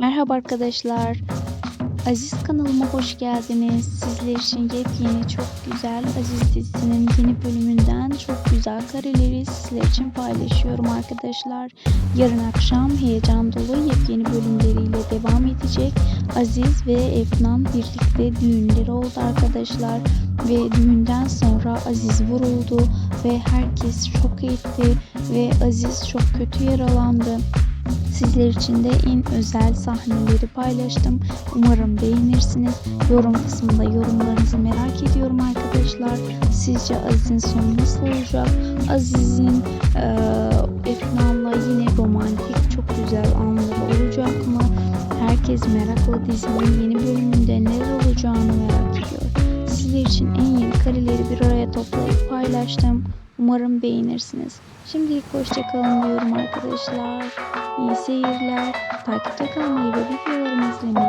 Merhaba arkadaşlar. Aziz kanalıma hoş geldiniz. Sizler için yepyeni çok güzel Aziz dizisinin yeni bölümünden çok güzel kareleri sizler için paylaşıyorum arkadaşlar. Yarın akşam heyecan dolu yepyeni bölümleriyle devam edecek. Aziz ve Efnan birlikte düğünleri oldu arkadaşlar. Ve düğünden sonra Aziz vuruldu ve herkes şok etti ve Aziz çok kötü yaralandı. Sizler için de en özel sahneleri paylaştım. Umarım beğenirsiniz. Yorum kısmında yorumlarınızı merak ediyorum arkadaşlar. Sizce Aziz'in sonu nasıl olacak? Aziz'in eee Efnan'la yine romantik çok güzel anları olacak mı? Herkes merakla dizinin yeni bölümünde neler olacağını merak ediyor. Sizler için en yeni kareleri bir araya toplayıp paylaştım. Umarım beğenirsiniz. Şimdilik hoşçakalın diyorum arkadaşlar. İyi seyirler. Takipte kalmayı ve videolarımı izlemeyi.